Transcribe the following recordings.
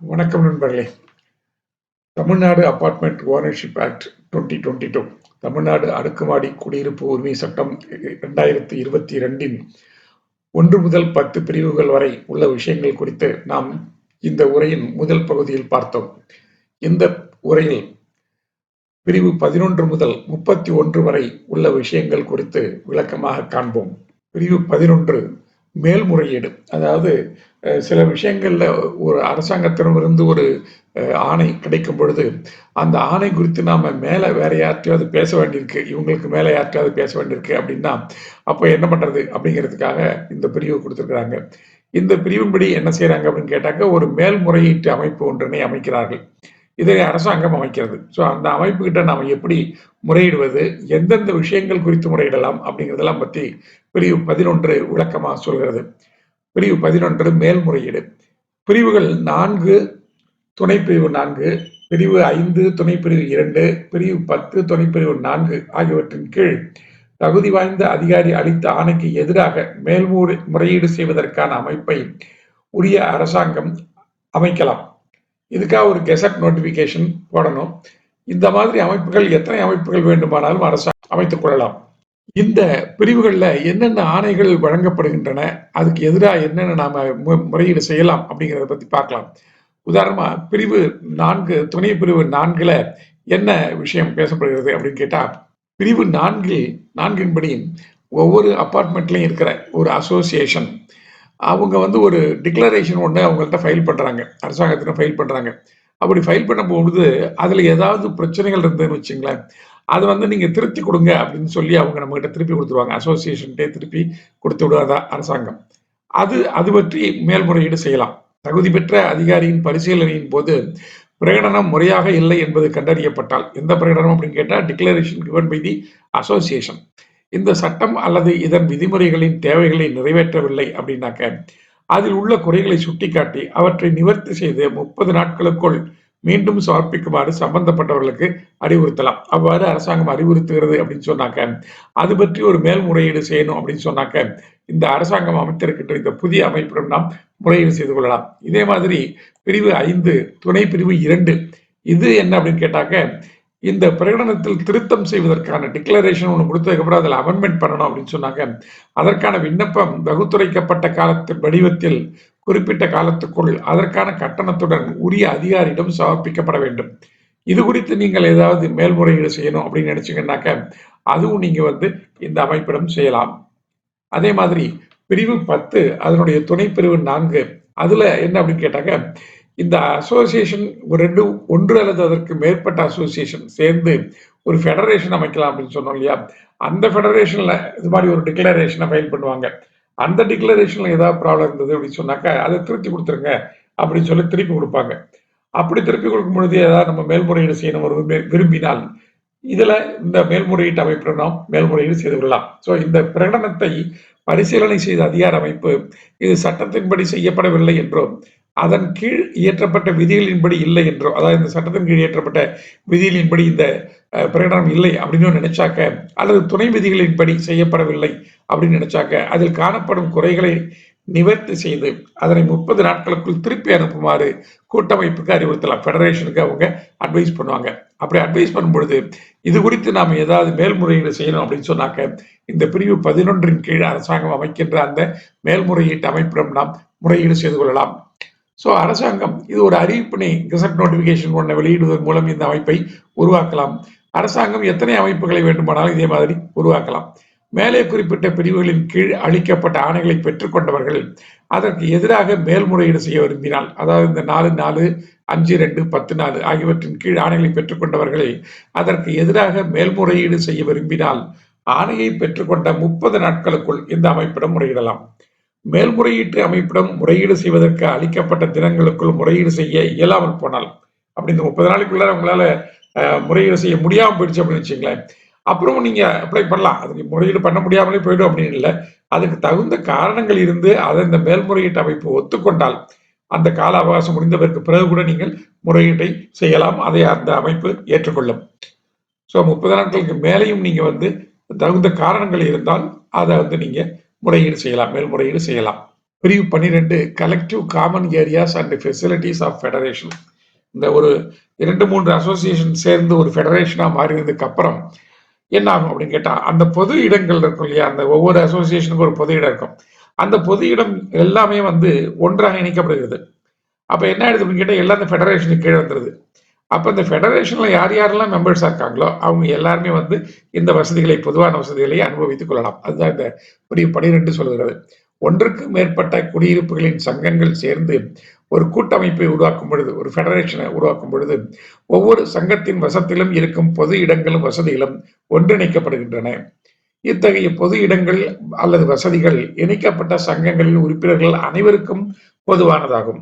வணக்கம் நண்பர்களே. Tamil Nadu apartment ownership act twenty twenty two Tamil Nadu அடுக்குமாடி குடியிருப்பு உரிமை சட்டம் இரண்டாயிரத்தி இருபத்தி ரெண்டின் ஒன்று முதல் பத்து பிரிவுகள் வரை உள்ள விஷயங்கள் குறித்து நாம் இந்த உரையின் முதல் பகுதியில் பார்த்தோம். இந்த உரையில் பிரிவு பதினொன்று முதல் முப்பத்தி ஒன்று வரை உள்ள விஷயங்கள் குறித்து விளக்கமாக காண்போம். பிரிவு பதினொன்று மேல்முறையீடு அதாவது சில விஷயங்கள்ல ஒரு அரசாங்கத்திடமிருந்து ஒரு ஆணை கிடைக்கும் பொழுது அந்த ஆணை குறித்து நாம மேல வேற யார்ட்டையாவது பேச வேண்டியிருக்கு. இவங்களுக்கு மேலே யார்ட்டையாவது பேச வேண்டியிருக்கு அப்படின்னா அப்போ என்ன பண்றது அப்படிங்கிறதுக்காக இந்த பிரிவு கொடுத்துருக்குறாங்க. இந்த பிரிவின்படி என்ன செய்யறாங்க அப்படின்னு கேட்டாக்க ஒரு மேல்முறையீட்டு அமைப்பு ஒன்றினை அமைக்கிறார்கள். இதை அரசாங்கம் அமைக்கிறது. ஸோ அந்த அமைப்புக்கிட்ட நாம் எப்படி முறையிடுவது எந்தெந்த விஷயங்கள் குறித்து முறையிடலாம் அப்படிங்கிறதெல்லாம் பற்றி பிரிவு பதினொன்று விளக்கமாக சொல்கிறது. பிரிவு பதினொன்று மேல்முறையீடு. பிரிவுகள் நான்கு துணைப்பிரிவு நான்கு பிரிவு ஐந்து துணைப்பிரிவு இரண்டு பிரிவு பத்து துணைப்பிரிவு நான்கு ஆகியவற்றின் கீழ் தகுதி வாய்ந்த அதிகாரி அளித்த ஆணைக்கு எதிராக மேல்முறை முறையீடு செய்வதற்கான அமைப்பை உரிய அரசாங்கம் அமைக்கலாம். இதுக்காக ஒரு கெசட் நோட்டிபிகேஷன் போடணும். இந்த மாதிரி அமைப்புகள் எத்தனை அமைப்புகள் வேண்டுமானாலும் அரசாங்கம் அமைத்துக் கொள்ளலாம். இந்த பிரிவுகளில் என்னென்ன ஆணைகள் வழங்கப்படுகின்றன அதுக்கு எதிராக என்னென்ன நாம முறையீடு செய்யலாம் அப்படிங்கிறத பற்றி பார்க்கலாம். உதாரணமாக பிரிவு நான்கு துணை பிரிவு நான்கில் என்ன விஷயம் பேசப்படுகிறது அப்படின்னு கேட்டால் பிரிவு நான்கில் நான்கின்படி ஒவ்வொரு அப்பார்ட்மெண்ட்லையும் இருக்கிற ஒரு அசோசியேஷன் அவங்க வந்து ஒரு டிக்ளரேஷன் ஒன்று அவங்கள்ட்ட ஃபைல் பண்ணுறாங்க அரசாங்கத்தின ஃபைல் பண்ணுறாங்க அப்படி ஃபைல் பண்ணும்போது அதில் ஏதாவது பிரச்சனைகள் இருந்ததுன்னு வச்சுங்களேன் அது வந்து நீங்கள் திருத்தி கொடுங்க அப்படின்னு சொல்லி அவங்க நம்மகிட்ட திருப்பி கொடுத்துருவாங்க. அசோசியேஷன்டே திருப்பி கொடுத்து விடுவாதா அரசாங்கம். அது அது பற்றி மேல்முறையீடு செய்யலாம். தகுதி பெற்ற அதிகாரியின் பரிசீலனையின் போது பிரகடனம் முறையாக இல்லை என்பது கண்டறியப்பட்டால் எந்த பிரகடனம் அப்படின்னு கேட்டால் declaration given by the association இந்த சட்டம் அல்லது இதன் விதிமுறைகளின் தேவைகளை நிறைவேற்றவில்லை அப்படின்னாக்க அதில் உள்ள குறைகளை சுட்டிக்காட்டி அவற்றை நிவர்த்தி செய்து முப்பது நாட்களுக்குள் மீண்டும் சமர்ப்பிக்குமாறு சம்பந்தப்பட்டவர்களுக்கு அறிவுறுத்தலாம். அவ்வாறு அரசாங்கம் அறிவுறுத்துகிறது அப்படின்னு சொன்னாக்க அது பற்றி ஒரு மேல்முறையீடு செய்யணும் அப்படின்னு சொன்னாக்க இந்த அரசாங்கம் அமைத்திருக்கின்ற இந்த புதிய அமைப்பிடம் நாம் முறையீடு செய்து கொள்ளலாம். இதே மாதிரி பிரிவு ஐந்து துணை பிரிவு இரண்டு இது என்ன அப்படின்னு கேட்டாக்க இந்த பிரகடனத்தில் திருத்தம் செய்வதற்கான டிக்ளரேஷன் ஒன்று கொடுத்ததுக்கப்புறம் அதில் அமெண்ட்மெண்ட் பண்ணணும் அப்படின்னு சொன்னாங்க. அதற்கான விண்ணப்பம் வகுத்துரைக்கப்பட்ட காலத்தின் வடிவத்தில் குறிப்பிட்ட காலத்துக்குள் அதற்கான கட்டணத்துடன் உரிய அதிகாரியிடம் சமர்ப்பிக்கப்பட வேண்டும். இது குறித்து நீங்கள் ஏதாவது மேல்முறையீடு செய்யணும் அப்படின்னு நினைச்சீங்கன்னாக்க அதுவும் நீங்க வந்து இந்த அமைப்பிடம் செய்யலாம். அதே மாதிரி பிரிவு பத்து அதனுடைய துணை பிரிவு நான்கு அதுல என்ன அப்படின்னு கேட்டாக்க இந்த அசோசியேஷன் ஒரு ரெண்டு ஒன்று அல்லது அதற்கு மேற்பட்ட அசோசியேஷன் சேர்ந்து ஒரு ஃபெடரேஷன் அமைக்கலாம் அப்படின்னு சொன்னோம் இல்லையா? அந்த ஃபெடரேஷனில் இது மாதிரி ஒரு டிக்ளரேஷனை ஃபைல் பண்ணுவாங்க. அந்த டிக்ளரேஷனில் ஏதாவது ப்ராப்ளம் இருந்தது அப்படின்னு சொன்னாக்கா அதை திருத்தி கொடுத்துருங்க அப்படின்னு சொல்லி திருப்பி கொடுப்பாங்க. அப்படி திருப்பி கொடுக்கும் பொழுது ஏதாவது நம்ம மேல்முறையீடு செய்யணும் ஒரு விரும்பினால் இதுல இந்த மேல்முறையீட்டு அமைப்பில் நாம் மேல்முறையீடு செய்து கொள்ளலாம் ஸோ இந்த பிரகடனத்தை பரிசீலனை செய்த அதிகார அமைப்பு இது சட்டத்தின்படி செய்யப்படவில்லை என்றும் அதன் கீழ் இயற்றப்பட்ட விதிகளின்படி இல்லை என்றோ அதாவது இந்த சட்டத்தின் கீழ் இயற்றப்பட்ட விதிகளின்படி இந்த பிரகடனம் இல்லை அப்படின்னு நினைச்சாக்க அல்லது துணை விதிகளின்படி செய்யப்படவில்லை அப்படின்னு நினைச்சாக்க அதில் காணப்படும் குறைகளை நிவர்த்தி செய்து அதனை முப்பது நாட்களுக்குள் திருப்பி அனுப்புமாறு கூட்டமைப்புக்கு அறிவுறுத்தலாம். ஃபெடரேஷனுக்கு அவங்க அட்வைஸ் பண்ணுவாங்க. அப்படி அட்வைஸ் பண்ணும்பொழுது இது குறித்து நாம் ஏதாவது மேல்முறையீடு செய்யணும் அப்படின்னு சொன்னாக்க இந்த பிரிவு பதினொன்றின் கீழ் அரசாங்கம் அமைக்கின்ற அந்த மேல்முறையீட்டு அமைப்பிடம் நாம் முறையீடு செய்து கொள்ளலாம். ஸோ அரசாங்கம் இது ஒரு அறிவிப்பினை கெசட் நோட்டிபிகேஷன் ஒன்றை வெளியிடுவதன் மூலம் இந்த அமைப்பை உருவாக்கலாம். அரசாங்கம் எத்தனை அமைப்புகளை வேண்டுமானாலும் இதே மாதிரி உருவாக்கலாம். மேலே குறிப்பிட்ட பிரிவுகளின் கீழ் அளிக்கப்பட்ட ஆணைகளை பெற்றுக்கொண்டவர்கள் அதற்கு எதிராக மேல்முறையீடு செய்ய விரும்பினால் அதாவது இந்த நாலு நாலு அஞ்சு ரெண்டு பத்து நாலு ஆகியவற்றின் கீழ் ஆணைகளை பெற்றுக்கொண்டவர்கள் அதற்கு எதிராக மேல்முறையீடு செய்ய விரும்பினால் ஆணையை பெற்றுக்கொண்ட முப்பது நாட்களுக்குள் இந்த அமைப்பிடம் முறையிடலாம். மேல்முறையீட்டு அமைப்பிடம் முறையீடு செய்வதற்கு அளிக்கப்பட்ட தினங்களுக்குள் முறையீடு செய்ய இயலாமல் போனால் அப்படி இந்த முப்பது நாளைக்குள்ள உங்களால முறையீடு செய்ய முடியாமல் போயிடுச்சு அப்படின்னு வச்சுங்களேன் அப்புறம் நீங்க அப்ளை பண்ணலாம். அதுக்கு முறையீடு பண்ண முடியாமலே போயிடும் அப்படின்னு இல்லை. அதுக்கு தகுந்த காரணங்கள் இருந்து அதை இந்த மேல்முறையீட்டு அமைப்பு ஒத்துக்கொண்டால் அந்த கால அவகாசம் முடிந்ததற்கு பிறகு கூட நீங்கள் முறையீட்டை செய்யலாம். அதை அந்த அமைப்பு ஏற்றுக்கொள்ளும். ஸோ முப்பது நாட்களுக்கு மேலேயும் நீங்க வந்து தகுந்த காரணங்கள் இருந்தால் அதை வந்து நீங்க முறையீடு செய்யலாம் மேல்முறையீடு செய்யலாம். பிரிவு பன்னிரெண்டு collective common areas and facilities of federation இந்த ஒரு இரண்டு மூன்று அசோசியேஷன் சேர்ந்து ஒரு ஃபெடரேஷனாக மாறினதுக்கு அப்புறம் என்ன ஆகும் அப்படின்னு கேட்டால் அந்த பொது இடங்கள் இருக்கும் இல்லையா? அந்த ஒவ்வொரு அசோசியேஷனுக்கும் ஒரு பொது இடம் இருக்கும். அந்த பொது இடம் எல்லாமே வந்து ஒன்றாக இணைக்கப்படுகிறது. அப்போ என்ன ஆயிடுது அப்படின்னு கேட்டால் எல்லாம் அந்த ஃபெடரேஷனுக்கு கீழே வந்துடுது அப்போ இந்த ஃபெடரேஷனில் யார் யாரெல்லாம் மெம்பர்ஸாக இருக்காங்களோ அவங்க எல்லாருமே வந்து இந்த வசதிகளை பொதுவான வசதிகளை அனுபவித்துக் கொள்ளலாம். அதுதான் இந்த பிரிவு பனிரெண்டு சொல்கிறது. ஒன்றுக்கு மேற்பட்ட குடியிருப்புகளின் சங்கங்கள் சேர்ந்து ஒரு கூட்டமைப்பை உருவாக்கும் பொழுது ஒரு ஃபெடரேஷனை உருவாக்கும் பொழுது ஒவ்வொரு சங்கத்தின் வசத்திலும் இருக்கும் பொது இடங்களும் வசதிகளும் ஒன்றிணைக்கப்படுகின்றன. இத்தகைய பொது இடங்கள் அல்லது வசதிகள் இணைக்கப்பட்ட சங்கங்களின் உறுப்பினர்கள் அனைவருக்கும் பொதுவானதாகும்.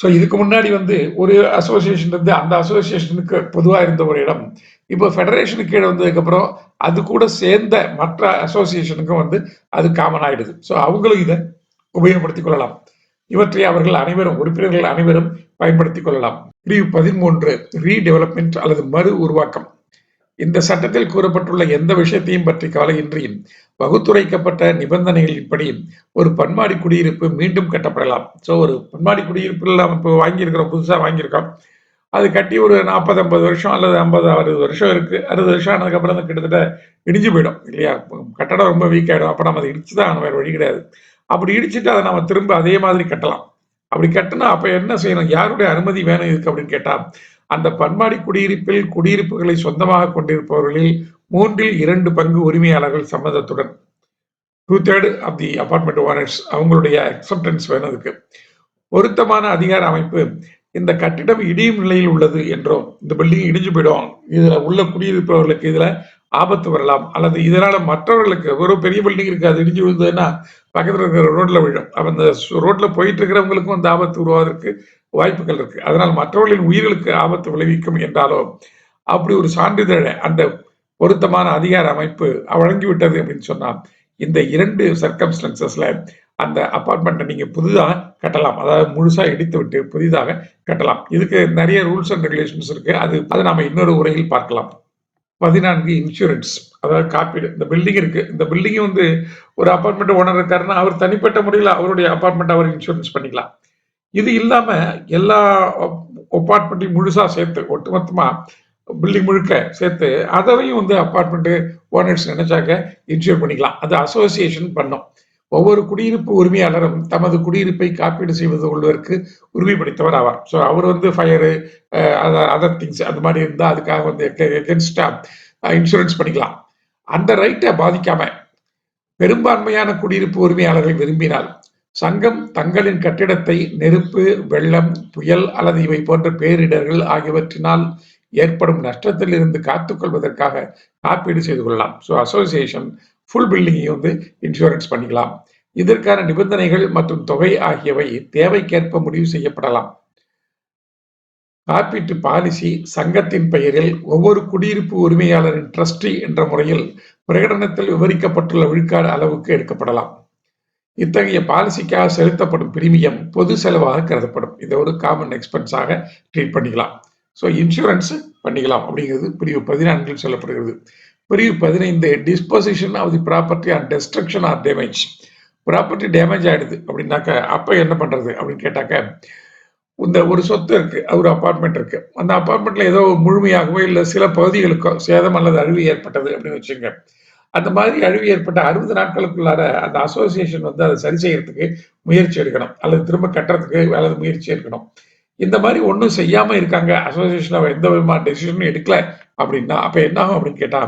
ஸோ இதுக்கு முன்னாடி வந்து ஒரு அசோசியேஷன் இருந்து அந்த அசோசியேஷனுக்கு பொதுவாக இருந்த ஒரு இடம். இப்போ ஃபெடரேஷனுக்கு கீழே வந்ததுக்கப்புறம் அது கூட சேர்ந்த மற்ற அசோசியேஷனுக்கும் வந்து அது காமன் ஆயிடுது. ஸோ அவங்களும் இதை உபயோகப்படுத்திக் கொள்ளலாம். இவற்றை அவர்கள் அனைவரும் உறுப்பினர்கள் அனைவரும் பயன்படுத்திக் கொள்ளலாம். பிரிவு பதிமூன்று ரீடெவலப்மெண்ட் அல்லது மறு உருவாக்கம். இந்த சட்டத்தில் கூறப்பட்டுள்ள எந்த விஷயத்தையும் பற்றி கவலையின்றி வகுத்துரைக்கப்பட்ட நிபந்தனைகளின்படி ஒரு பன்மாடி குடியிருப்பு மீண்டும் கட்டப்படலாம். ஸோ ஒரு பன்மாடி குடியிருப்பு நம்ம இப்போ வாங்கியிருக்கிறோம் புதுசாக வாங்கியிருக்கோம். அது கட்டி ஒரு நாற்பது ஐம்பது வருஷம் அல்லது ஐம்பது அறுபது வருஷம் இருக்கு. அறுபது வருஷம் ஆனதுக்கப்புறம் தான் கிட்டத்தட்ட இடிஞ்சு போயிடும் இல்லையா? கட்டடம் ரொம்ப வீக் ஆகிடும் அப்போ நம்ம அதை இடிச்சு தான் வேறு வழி கிடையாது. அப்படி இடிச்சுட்டு அதை நம்ம திரும்ப அதே மாதிரி கட்டலாம். அப்படி கட்டினா அப்போ என்ன செய்யணும்? யாருடைய அனுமதி வேணும் இதுக்கு அப்படின்னு கேட்டால் அந்த பன்மாடி குடியிருப்பில் குடியிருப்புகளை சொந்தமாக கொண்டிருப்பவர்களில் மூன்றில் இரண்டு பங்கு உரிமையாளர்கள் சம்மதத்துடன். Two third of the apartment owners அவங்களுடைய அக்செப்டன்ஸ் வேணும் அதுக்கு பொருத்தமான அதிகார அமைப்பு இந்த கட்டிடம் இடியும் நிலையில் உள்ளது என்றும். இந்த பில்டிங் இடிஞ்சு போயிடும். இதுல உள்ள குடியிருப்பவர்களுக்கு இதுல ஆபத்து வரலாம். அல்லது இதனால மற்றவர்களுக்கு ஒரு பெரிய பில்டிங் இருக்கு அது இடிஞ்சு விழுந்ததுன்னா பக்கத்தில் இருக்கிற ரோட்ல விழும். அப்போ அந்த ரோட்ல போயிட்டு இருக்கிறவங்களுக்கும் அந்த ஆபத்து உருவாவதற்கு வாய்ப்புகள் இருக்கு. அதனால் மற்றவர்களின் உயிர்களுக்கு ஆபத்து விளைவிக்கும் என்றாலோ அப்படி ஒரு சான்றிதழை அந்த பொருத்தமான அதிகார அமைப்பு வழங்கிவிட்டது அப்படின்னு சொன்னா இந்த இரண்டு சர்க்கம்ஸ்டன்சஸ்ல அந்த அப்பார்ட்மெண்ட்டை நீங்க புதிதாக கட்டலாம். அதாவது முழுசா இடித்து விட்டு புதிதாக கட்டலாம். இதுக்கு நிறைய ரூல்ஸ் அண்ட் ரெகுலேஷன்ஸ் இருக்கு. அது அதை நாம இன்னொரு உரையில் பார்க்கலாம். பதினான்கு இன்சூரன்ஸ் அதாவது காப்பீடு. இந்த பில்டிங் இருக்கு. இந்த பில்டிங் வந்து ஒரு அப்பார்ட்மெண்ட் ஓனர் இருக்காருன்னா அவர் தனிப்பட்ட முறையில் அவருடைய அப்பார்ட்மெண்ட் அவர் இன்சூரன்ஸ் பண்ணிக்கலாம். இது இல்லாம எல்லா அப்பார்ட்மெண்ட்டையும் முழுசா சேர்த்து ஒட்டுமொத்தமா பில்டிங் முழுக்க சேர்த்து அதையும் வந்து அப்பார்ட்மெண்ட் ஓனர்ஸ் நினைச்சாக்க இன்சூர் பண்ணிக்கலாம். அது அசோசியேஷன் பண்ணும். ஒவ்வொரு குடியிருப்பு உரிமையாளரும் தமது குடியிருப்பை காப்பீடு செய்வது கொள்வதற்கு உரிமை படைத்தவர் ஆவார் ஸோ அவர் வந்து ஃபயரு அதர் திங்ஸ் அந்த மாதிரி இருந்தால் அதுக்காக வந்து எகென்ஸ்டா இன்சூரன்ஸ் பண்ணிக்கலாம். அந்த ரைட்டை பாதிக்காம பெரும்பான்மையான குடியிருப்பு உரிமையாளர்கள் விரும்பினால் சங்கம் தங்களின் கட்டிடத்தை நெருப்பு வெள்ளம் புயல் அல்லது இவை போன்ற பேரிடர்கள் ஆகியவற்றினால் ஏற்படும் நஷ்டத்தில் இருந்து காத்துக்கொள்வதற்காக காப்பீடு செய்து கொள்ளலாம். ஸோ அசோசியேஷன் ஃபுல் பில்டிங்கையும் வந்து இன்சூரன்ஸ் பண்ணிக்கலாம். இதற்கான நிபந்தனைகள் மற்றும் தொகை ஆகியவை தேவைக்கேற்ப முடிவு செய்யப்படலாம். காப்பீட்டு பாலிசி சங்கத்தின் பெயரில் ஒவ்வொரு குடியிருப்பு உரிமையாளரின் ட்ரஸ்டி என்ற முறையில் பிரகடனத்தில் விவரிக்கப்பட்டுள்ள விழுக்காடு அளவுக்கு எடுக்கப்படலாம். இத்தகைய பாலிசிக்காக செலுத்தப்படும் பிரீமியம் பொது செலவாக கருதப்படும். இதை ஒரு காமன் எக்ஸ்பென்ஸாக ட்ரீட் பண்ணிக்கலாம். ஸோ இன்சூரன்ஸ் பண்ணிக்கலாம் அப்படிங்கிறது பிரிவு பதினான்கில் சொல்லப்படுகிறது. பிரிவு பதினைந்து disposition of the property or destruction or damage property damage ஆயிடுது. அப்படின்னாக்க அப்போ என்ன பண்ணுறது அப்படின்னு கேட்டாக்க இந்த ஒரு சொத்து இருக்கு ஒரு அப்பார்ட்மெண்ட் இருக்கு. அந்த அப்பார்ட்மெண்ட்ல ஏதோ முழுமையாகவோ இல்லை சில பகுதிகளுக்கோ சேதம் அல்லது அழிவு ஏற்பட்டது அப்படின்னு வச்சுங்க அந்த மாதிரி அழிவு ஏற்பட்ட அறுபது நாட்களுக்குள்ளார அந்த அசோசியேஷன் வந்து அதை சரி செய்யறதுக்கு முயற்சி எடுக்கணும். அல்லது திரும்ப கட்டுறதுக்கு அல்லது முயற்சி எடுக்கணும். இந்த மாதிரி ஒன்றும் செய்யாம இருக்காங்க. அசோசியேஷன் எந்த விதமான டெசிஷனும் எடுக்கல. அப்படின்னா அப்ப என்ன ஆகும் அப்படின்னு கேட்டா